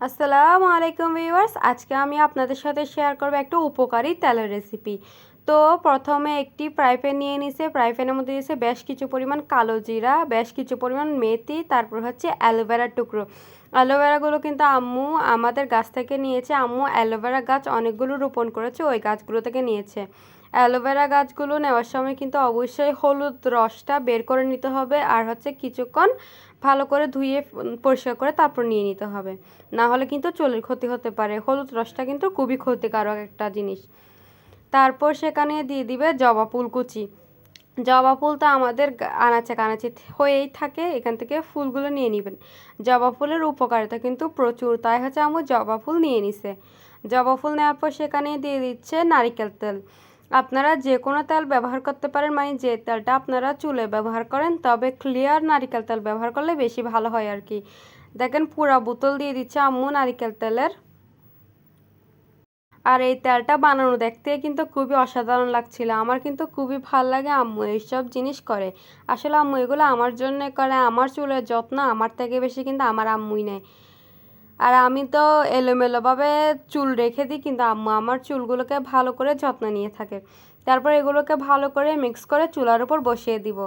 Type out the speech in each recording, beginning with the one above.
আসসালামু আলাইকুম ভিউয়ার্স। আজকে আমি আপনাদের সাথে শেয়ার করব একটা উপকারী তেলের রেসিপি। তো প্রথমে একটি ফ্রাই প্যান নিয়ে নিছে ফ্রাই প্যানের মধ্যে দিয়েছে বেশ কিছু পরিমাণ কালো জিরা, বেশ কিছু পরিমাণ মেথি, তারপর হচ্ছে অ্যালোভেরার টুকরো। অ্যালোভেরাগুলো কিন্তু আম্মু আমাদের গাছ থেকে নিয়েছে। আম্মু অ্যালোভেরা গাছ অনেকগুলো রোপণ করেছে, ওই গাছগুলো থেকে নিয়েছে। অ্যালোভেরা গাছগুলো নেওয়ার সময় কিন্তু অবশ্যই হলুদ রসটা বের করে নিতে হবে আর হচ্ছে কিছুক্ষণ ভালো করে ধুয়ে পরিষ্কার করে তারপর নিয়ে নিতে হবে। না হলে কিন্তু চুলের ক্ষতি হতে পারে। হলুদ রসটা কিন্তু খুবই ক্ষতিকারক একটা জিনিস। তারপর সেখানে দিয়ে দিবে জবা ফুল কুচি। জবা ফুল তো আমাদের আনাচে কানাচে হয়েই থাকে। এখান থেকে ফুলগুলো নিয়ে নেবেন। জবা ফুলের উপকারিতা কিন্তু প্রচুর। তাই হচ্ছে আমার জবা ফুল নিয়ে নিছে। জবা ফুল নেওয়ার পর সেখানে দিয়ে দিচ্ছে নারিকেল তেল। আপনারা যে কোনো তেল ব্যবহার করতে পারেন মানে যে তেলটা আপনারা চুলে ব্যবহার করেন, তবে ক্লিয়ার নারিকেল তেল ব্যবহার করলে বেশি ভালো হয় আর কি। দেখেন পুরা বোতল দিয়ে দিচ্ছে আম্মু নারিকেল তেলের। আর এই তেলটা বানানো দেখতে কিন্তু খুবই অসাধারণ লাগছিল। আমার কিন্তু খুবই ভালো লাগে আম্মু এইসব জিনিস করে। আসলে আম্মু এগুলো আমার জন্য করে, আমার চুলের যত্ন আমার থেকে বেশি কিন্তু আমার আম্মুই নেয়। আর আমি তো এলোমেলোভাবে চুল রেখে দিই, কিন্তু আম্মু আমার চুলগুলোকে ভালো করে যত্ন নিয়ে থাকে। তারপর এগুলোকে ভালো করে মিক্স করে চুলার উপর বসিয়ে দিব।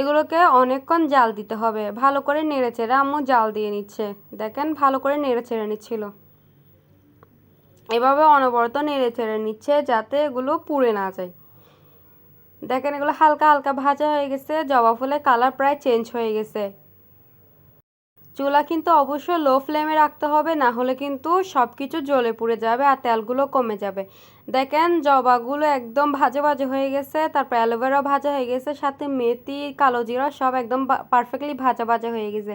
এগুলোকে অনেকক্ষণ জাল দিতে হবে, ভালো করে নেড়ে চেড়ে আম্মু জাল দিয়ে নিচ্ছে। দেখেন ভালো করে নেড়ে চেড়ে নিচ্ছিল। এভাবে অনবরত নেড়ে চেড়ে নিচ্ছে যাতে এগুলো পুড়ে না যায়। দেখেন এগুলো হালকা হালকা ভাজা হয়ে গেছে, জবা ফুলের কালার প্রায় চেঞ্জ হয়ে গেছে। চুলা কিন্তু অবশ্যই লো ফ্লেমে রাখতে হবে না হলে কিন্তু সব কিছু জ্বলে পুড়ে যাবে আর তেলগুলো কমে যাবে। দেখেন জবাগুলো একদম ভাজে ভাজে হয়ে গেছে, তারপর অ্যালোভেরা ভাজা হয়ে গেছে, সাথে মেথি, কালো জিরা সব একদম পারফেক্টলি ভাজা ভাজা হয়ে গেছে।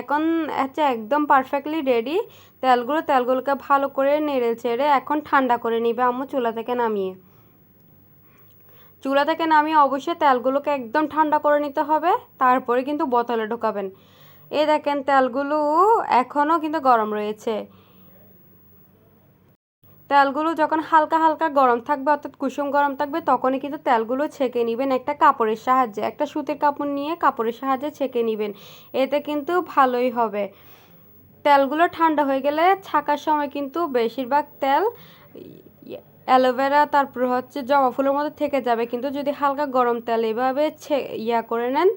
এখন হচ্ছে একদম পারফেক্টলি রেডি তেলগুলো তেলগুলোকে ভালো করে নেড়ে ছেড়ে এখন ঠান্ডা করে নিবে আম্মু চুলা থেকে নামিয়ে। চুলা থেকে নামিয়ে অবশ্যই তেলগুলোকে একদম ঠান্ডা করে নিতে হবে, তারপরে কিন্তু বোতলে ঢোকাবেন। এই দেখেন, তেলগুলো এখনও কিন্তু গরম রয়েছে। তেলগুলো যখন হালকা হালকা গরম থাকবে, অর্থাৎ কুসুম গরম থাকবে, তখনই কিন্তু তেলগুলো ছেঁকে নেবেন একটা কাপড়ের সাহায্যে। একটা সুতির কাপড় নিয়ে কাপড়ের সাহায্যে ছেঁকে নেবেন। এতে কিন্তু ভালোই হবে। তেলগুলো ঠান্ডা হয়ে গেলে ছাকার সময় কিন্তু বেশিরভাগ তেল অ্যালোভেরা, তারপর হচ্ছে জবা ফুলের মধ্যে থেকে যাবে। কিন্তু যদি হালকা গরম তেল এভাবে ছে, ইয়া করে নেন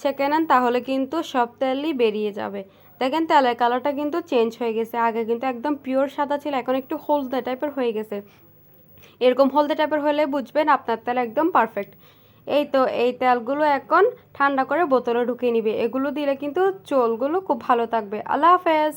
ছেঁকে নেন তাহলে কিন্তু সব তেলই বেরিয়ে যাবে। দেখেন তেলের কালারটা কিন্তু চেঞ্জ হয়ে গেছে। আগে কিন্তু একদম পিওর সাদা ছিল, এখন একটু হলদে টাইপের হয়ে গেছে। এরকম হলদে টাইপের হলে বুঝবেন আপনার তেল একদম পারফেক্ট এই তো, এই তেলগুলো এখন ঠান্ডা করে বোতলে ঢুকিয়ে নিবে। এগুলো দিলে কিন্তু চোলগুলো খুব ভালো থাকবে। আল্লাহ হাফেজ!